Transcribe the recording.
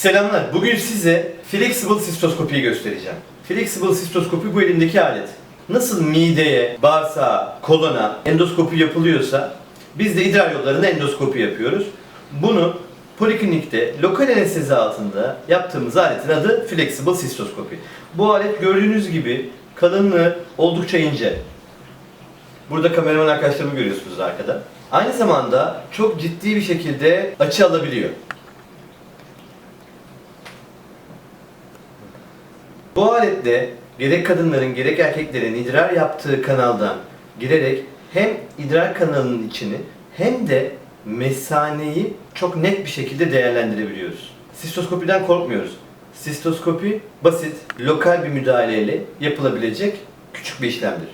Selamlar. Bugün size flexible sistoskopiyi göstereceğim. Flexible sistoskopi bu elimdeki alet. Nasıl mideye, bağırsağa, kolona endoskopi yapılıyorsa biz de idrar yollarına endoskopi yapıyoruz. Bunu poliklinikte lokal anestezi altında yaptığımız aletin adı flexible sistoskopi. Bu alet gördüğünüz gibi kalınlığı oldukça ince. Burada kameraman arkadaşlarımı görüyorsunuz arkada. Aynı zamanda çok ciddi bir şekilde açı alabiliyor. Bu aletle gerek kadınların gerek erkeklerin idrar yaptığı kanaldan girerek hem idrar kanalının içini hem de mesaneyi çok net bir şekilde değerlendirebiliyoruz. Sistoskopiden korkmuyoruz. Sistoskopi basit, lokal bir müdahaleyle yapılabilecek küçük bir işlemdir.